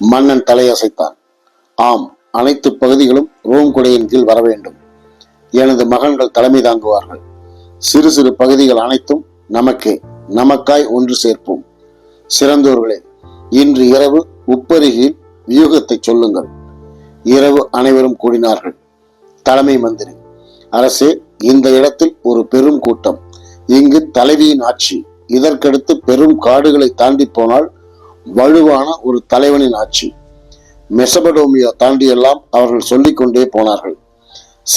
மன்னன் தலையசைத்தான். ஆம் அனைத்து பகுதிகளும் ரோம் கொடையின் கீழ் வர வேண்டும். எனது மகன்கள் தலைமை தாங்குவார்கள். சிறு சிறு பகுதிகள் அனைத்தும் நமக்கே நமக்காய் ஒன்று சேர்ப்போம். சிறந்தோர்களே இன்று இரவு உப்பருகில் வியூகத்தை சொல்லுங்கள். இரவு அனைவரும் கூடினார்கள். தலைமை மந்திரி அரசே இந்த இடத்தில் ஒரு பெரும் கூட்டம். இங்கு தலைவியின் ஆட்சி. இதற்கடுத்து பெரும் காடுகளை தாண்டி போனால் வலுவான ஒரு தலைவனின் ஆட்சி. மெசபடோமியா தாண்டியெல்லாம் அவர்கள் சொல்லிக் கொண்டே போனார்கள்.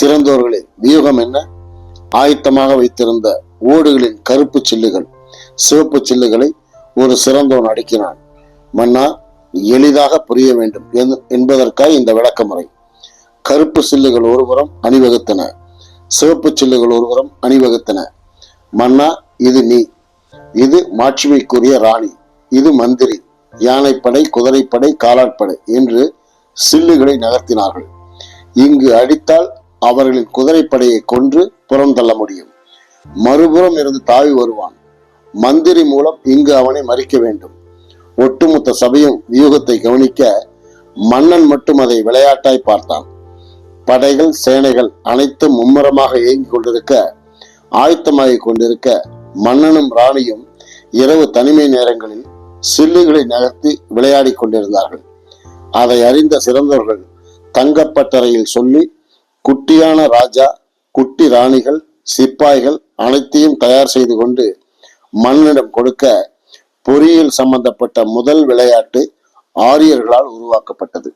சிறந்தோர்களே வியூகம் என்ன? ஆயத்தமாக வைத்திருந்த ஓடுகளின் கருப்பு சில்லுகள் சிவப்பு சில்லுகளை ஒரு சிறந்தோன் அடுக்கினான். மன்னா எளிதாக புரிய வேண்டும் என்- என்பதற்காய் இந்த விளக்கமுறை. கருப்பு சில்லுகள் ஒருபுறம் அணிவகுத்தன சிவப்பு சில்லுகள் ஒருபுறம் அணிவகுத்தன. மன்னா இது நீ. இது மாட்சிமைக்குரிய ராணி. இது மந்திரி. யானைப்படை குதிரைப்படை காலாட்படை என்று சில்லுகளை நகர்த்தினார்கள். இங்கு அடித்தால் அவர்களின் குதிரைப்படையை கொன்று புறம் தள்ள முடியும். மறுபுறம் இருந்து தாவி வருவான். மந்திரி மூலம் இங்கு அவனை மறிக்க வேண்டும். ஒட்டுமொத்த சபையும் வியூகத்தை கவனிக்க மன்னன் மட்டும் அதை விளையாட்டாய் பார்த்தான். படைகள் சேனைகள் அனைத்தும் மும்முரமாக இயங்கிக் கொண்டிருக்க ஆயத்தமாகிக் கொண்டிருக்க மன்னனும் ராணியும் இரவு தனிமை நேரங்களில் சில்லுகளை நகர்த்தி விளையாடிக் கொண்டிருந்தார்கள். அதை அறிந்த சிறந்தவர்கள் தங்கப்பட்டறையில் சொல்லி குட்டியான ராஜா குட்டி ராணிகள் சிப்பாய்கள் அனைத்தையும் தயார் செய்து கொண்டு மன்னனிடம் கொடுக்க பொறியியல் சம்பந்தப்பட்ட முதல் விளையாட்டு ஆரியர்களால் உருவாக்கப்பட்டது.